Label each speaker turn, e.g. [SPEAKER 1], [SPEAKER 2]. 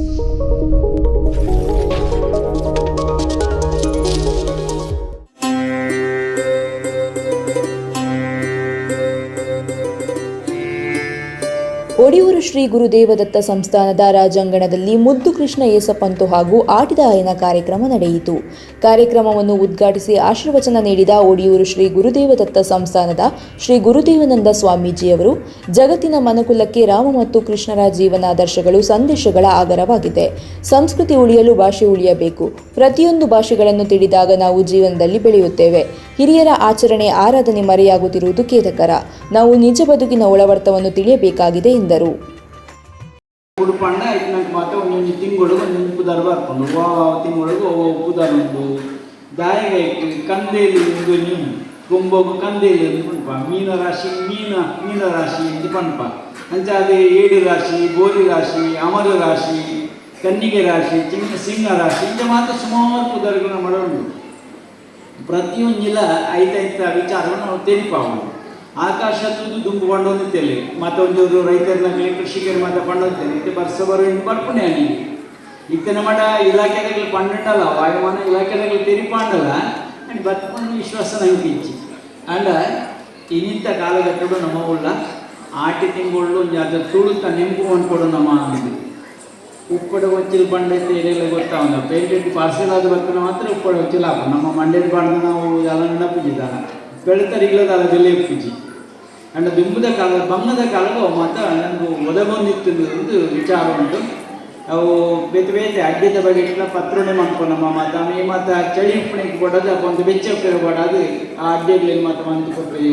[SPEAKER 1] Thank you. Odiyur Shri Gurudevadatta ಸಂಸ್ಥಾನದ ರಾಜಾಂಗಣದಲ್ಲಿ ಮುದ್ದು ಕೃಷ್ಣ ಏಸಪಂತು ಹಾಗೂ ಆಟಿದ ಆಯನ ಕಾರ್ಯಕ್ರಮ ನಡೆಯಿತು. ಕಾರ್ಯಕ್ರಮವನ್ನು ಉದ್ಘಾಟಿಸಿ ಆಶೀರ್ವಚನ ನೀಡಿದ ಒಡಿಯೂರು ಶ್ರೀ ಗುರುದೇವದತ್ತ ಸಂಸ್ಥಾನದ ಶ್ರೀ ಗುರುದೇವನಂದ ಸ್ವಾಮೀಜಿಯವರು, ಜಗತ್ತಿನ ಮನಕುಲಕ್ಕೆ ರಾಮ ಮತ್ತು ಕೃಷ್ಣರ ಜೀವನಾದರ್ಶಗಳು ಸಂದೇಶಗಳ ಆಗರವಾಗಿದೆ. ಸಂಸ್ಕೃತಿ ಉಳಿಯಲು ಭಾಷೆ ಉಳಿಯಬೇಕು. ಪ್ರತಿಯೊಂದು ಭಾಷೆಗಳನ್ನು ತಿಳಿದಾಗ ನಾವು ಜೀವನದಲ್ಲಿ ಬೆಳೆಯುತ್ತೇವೆ. ಹಿರಿಯರ ಆಚರಣೆ, ಆರಾಧನೆ ಮರೆಯಾಗುತ್ತಿರುವುದು ಖೇದಕರ. ನಾವು ನಿಜ ಬದುಕಿನ ಒಳವರ್ತವನ್ನು ತಿಳಿಯಬೇಕಾಗಿದೆ ಎಂದರು
[SPEAKER 2] ಉಡುಪಣ್ಣ ನಂಗೆ ಮಾತ್ರ ಒಂದೊಂದು ತಿಂಗಳು ಒಂದೊಂದು ಪುದಾರ ಬರ್ಕೊಂಡು ತಿಂಗಳಿಗೆ ಓ ಪುದಾರ ಉಂಟು ದಾಯಿಗೆ ಕಂದೇಲಿ ಒಂದು ನೀವು ಗೊಂಬೊಗು ಕಂದೇಲಿ ಎಂದು ಮೀನ ರಾಶಿ ಮೀನ ಮೀನ ರಾಶಿ ಎಂದು ಪಂಪ ಅಂಚ ಏಡು ರಾಶಿ ಗೋಲಿ ರಾಶಿ ಅಮರ ರಾಶಿ ಕನ್ನಿಗೆ ರಾಶಿ ಚಿನ್ನ ಸಿಂಹ ರಾಶಿ ಇಂಚ ಮಾತ್ರ ಸುಮಾರು ಪುದಾರಗಳು ಮಾಡೋದು ಪ್ರತಿಯೊಂದಿಲ ಐತೈತ ವಿಚಾರವನ್ನು ನಾವು ತೆರಿಪಾವು ಆಕಾಶ ತುದು ದುಂಬು ಕೊಂಡೊಂದಿತ್ತೇವೆ ಮತ್ತೊಂದು ರೈತರನ್ನಾಗಲಿ ಕೃಷಿಕರು ಮಾತ್ರ ಕೊಂಡೊಂತೇನೆ ಇದು ಬರ್ಸ ಬರೋ ಇನ್ನು ಬರ್ಪಣೆ ಅಲ್ಲಿ ಇತ್ತನ ಮಠ ಇಲಾಖೆದಾಗಲಿ ಪಂಡಲ್ಲ ವಾಯುಮಾನ ಇಲಾಖೆದಾಗಲಿ ತೆರಿಪಾಂಡಲ್ಲ ಅಂಡ್ ಬತ್ಕೊಂಡು ವಿಶ್ವಾಸ ನಂಗೆ ಇಚ್ಚಿ ಅಂಡ ಇನ್ನಿಂತ ಕಾಲಘಟ್ಟಗಳು ನಮ್ಮ ಉಳ್ಳ ಆಟಿ ತಿಂಗಳು ಅದು ತುಳುತ್ತ ನೆಂಪು ಅಂದ್ಕೊಡು ನಮ್ಮ ಅಂದು ಉಪ್ಪಡ ಹೊಚ್ಚಿಲ್ ಬಂಡೈತೆ ಏನೆಲ್ಲ ಗೊತ್ತಾವಲ್ಲ ಪೇಟೆಂಟ್ ಪಾರ್ಸೆಲ್ ಆದ ಬರ್ತಾನ ಮಾತ್ರ ಉಪ್ಪಡ ಹೊಚ್ಚಿಲ್ ಹಾಕು. ನಮ್ಮ ಮಂಡ್ಯದ ಬಾಡ್ದು ನಾವು ಎಲ್ಲ ನೆನಪಿದ್ದಾನ ಬೆಳತರಿಗ್ಲದ ಅಲ್ಲ ಬೆಲೆ ಪೂಜಿ ಅಂಡ ಬಿಂಬದ ಕಾಲ ಬಂಗದ ಕಾಲದ ಮಾತ ನನಗೆ ಒದಗೊಂದಿತ್ತು ಒಂದು ವಿಚಾರ ಉಂಟು. ಅವು ಬೇತೆ ಬೇತೆ ಅಡ್ಡಿದ ಬಗ್ಗೆ ಇಟ್ಲ ಪತ್ರೊಣೆ ಮಾಡ್ಕೊ ನಮ್ಮ ಮಾತ, ಈ ಮಾತ ಚಳಿ ಉಪ್ಪಣಿಗೆ ಕೊಡೋದು ಒಂದು ಬೆಚ್ಚ ಕೊಡೋದು ಆ ಅಡ್ಡಿಗಳಲ್ಲಿ ಮಾತ ಮಂತು ಕೊಟ್ಟರು